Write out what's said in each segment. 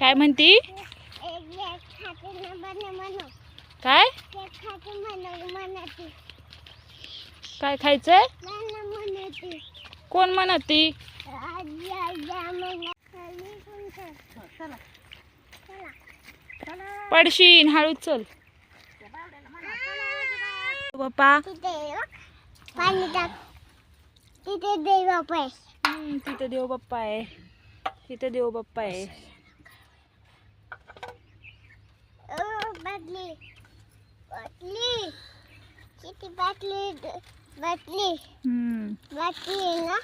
काय म्हणती? एक एक खाते न बने म्हणू काय? काय खायचंय? कोण म्हणती? पडशीन हळू चल. बाप्पा तिथे बघ. पाणी टाक. तिथे दे बापा हम्म, तिथं देव बाप्पा आहे. तिथं देव बाप्पा आहे. ओ बाटली. बाटली. किती बाटली? बाटली. बाटली आहे ना?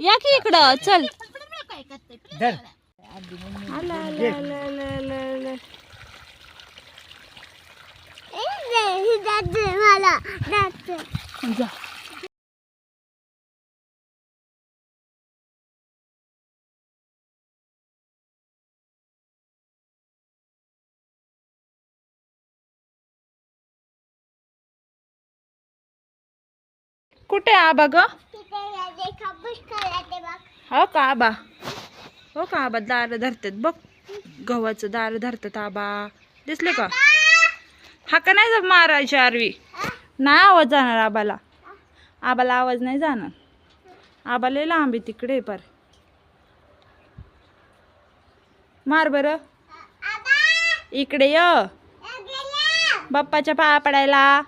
या की इकडं? चल. धर. आला आला आला आला आला आला. ए, दे, दाद मला. दाद जा. कुठे आबा ग? हो का आबा? हो का आबा? दार धरतात बघ. गव्हाचं दार धरतात आबा. दिसले का? हा का नाही मारायची आरवी? नाही आवाज जाणार आबाला. आबाला आवाज नाही जाणार. आबा लय लांब आहे तिकडे पार. मार बर. इकडे य. बाप्पाच्या पाया पडायला.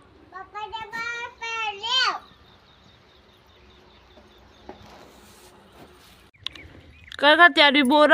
काय का त्या बोर?